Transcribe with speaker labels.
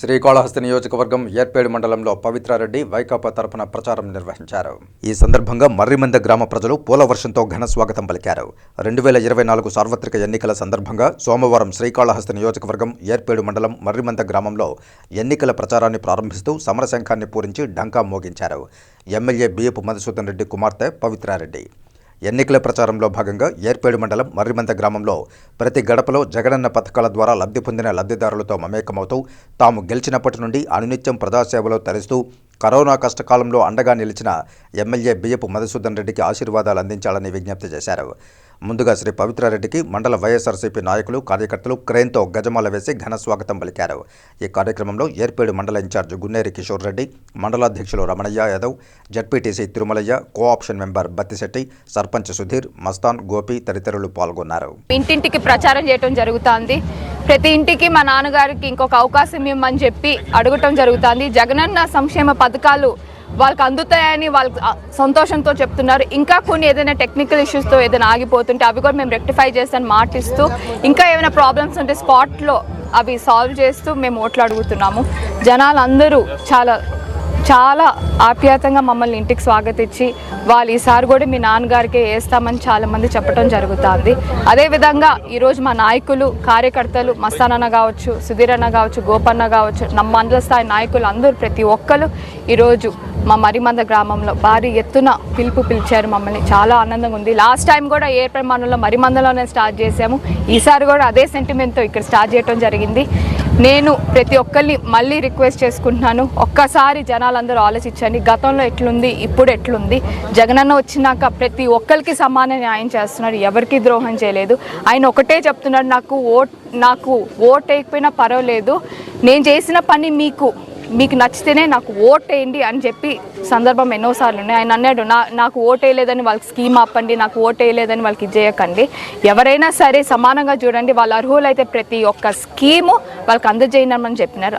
Speaker 1: శ్రీకాళహస్తి నియోజకవర్గం ఏర్పేడు మండలంలో పవిత్రారెడ్డి వైకాపా తరపున ప్రచారం నిర్వహించారు. ఈ సందర్భంగా మర్రిమంద గ్రామ ప్రజలు పూల వర్షంతో ఘన స్వాగతం పలికారు. రెండు వేల ఇరవై నాలుగు సార్వత్రిక ఎన్నికల సందర్భంగా సోమవారం శ్రీకాళహస్తి నియోజకవర్గం ఏర్పేడు మండలం మర్రిమంద గ్రామంలో ఎన్నికల ప్రచారాన్ని ప్రారంభిస్తూ సమరశంఖాన్ని పూరించి డంకా మోగించారు. ఎమ్మెల్యే బియ్యపు మధుసూదన్ రెడ్డి కుమార్తె పవిత్రారెడ్డి. ఎన్నికల ప్రచారంలో భాగంగా ఏర్పేడు మండలం మర్రిమంత గ్రామంలో ప్రతి గడపలో జగనన్న పథకాల ద్వారా లబ్ధి పొందిన లబ్ధిదారులతో మమేకమవుతూ తాము గెలిచినప్పటి నుండి అనునిత్యం ప్రజాసేవలో తరిస్తూ కరోనా కష్టకాలంలో అండగా నిలిచిన ఎమ్మెల్యే బియ్యపు మధుసూదన్ రెడ్డికి ఆశీర్వాదాలు అందించాలని విజ్ఞప్తి చేశారు. ముందుగా శ్రీ పవిత్రారెడ్డికి మండల వైఎస్ఆర్సీపీ నాయకులు కార్యకర్తలు క్రేన్తో గజమాల వేసి ఘన స్వాగతం పలికారు. ఈ కార్యక్రమంలో ఏర్పేడు మండల incharge Gunneri Kishore Reddy మండలాధ్యక్షులు Ramanaiah Yadav ZPTC Tirumalaiah co-option member Battisetti sarpanch Sudheer Mastan Gopi తదితరులు పాల్గొన్నారు.
Speaker 2: ఇంటింటికి ప్రచారం చేయటం జరుగుతోంది. ప్రతి ఇంటికి మా నాన్నగారికి ఇంకొక అవకాశం ఇవ్వమని చెప్పి అడగటం జరుగుతుంది. జగనన్న సంక్షేమ పథకాలు వాళ్ళకి అందుతాయని వాళ్ళకి సంతోషంతో చెప్తున్నారు. ఇంకా కొన్ని ఏదైనా టెక్నికల్ ఇష్యూస్తో ఏదైనా ఆగిపోతుంటే అవి కూడా మేము రెక్టిఫై చేస్తాను మాటిస్తూ ఇంకా ఏమైనా ప్రాబ్లమ్స్ ఉంటే స్పాట్లో అవి సాల్వ్ చేస్తూ మేము ఓట్లు అడుగుతున్నాము. జనాలు అందరూ చాలా చాలా ఆప్యాయతంగా మమ్మల్ని ఇంటికి స్వాగతించి వాళ్ళు ఈసారి కూడా మీ నాన్నగారికే వేస్తామని చాలామంది చెప్పడం జరుగుతుంది. అదేవిధంగా ఈరోజు మా నాయకులు కార్యకర్తలు మస్తానన్న కావచ్చు సుధీర్ అన్న కావచ్చు గోపన్న కావచ్చు నమ్మ మండల స్థాయి నాయకులు అందరూ ప్రతి ఒక్కరు ఈరోజు మా మరిమంద గ్రామంలో భారీ ఎత్తున పిలుపు పిలిచారు మమ్మల్ని. చాలా ఆనందంగా ఉంది. లాస్ట్ టైం కూడా ఏ ప్రమాణంలో మరిమందలోనే స్టార్ట్ చేసాము ఈసారి కూడా అదే సెంటిమెంట్తో ఇక్కడ స్టార్ట్ చేయడం జరిగింది. నేను ప్రతి ఒక్కరిని మళ్ళీ రిక్వెస్ట్ చేసుకుంటున్నాను. ఒక్కసారి జనాలందరూ ఆలోచించండి. గతంలో ఎట్లుంది ఇప్పుడు ఎట్లుంది? జగనన్న వచ్చినాక ప్రతి ఒక్కరికి సమాన న్యాయం చేస్తున్నాడు. ఎవరికి ద్రోహం చేయలేదు. ఆయన ఒకటే చెప్తున్నాడు నాకు ఓట్ నాకు ఓట్ వేయకపోయినా పర్వాలేదు. నేను చేసిన పని మీకు మీకు నచ్చితేనే నాకు ఓట్ వేయండి అని చెప్పి సందర్భం ఎన్నోసార్లు ఉన్నాయి. ఆయన అన్నాడు నా నాకు ఓట్ వేయలేదని వాళ్ళకి స్కీమ్ ఆపండి నాకు ఓట్ వేయలేదని వాళ్ళకి ఇచ్చేయకండి ఎవరైనా సరే సమానంగా చూడండి వాళ్ళ అర్హులైతే ప్రతి ఒక్క స్కీము వాళ్ళకి అందజేయమని చెప్పినారు.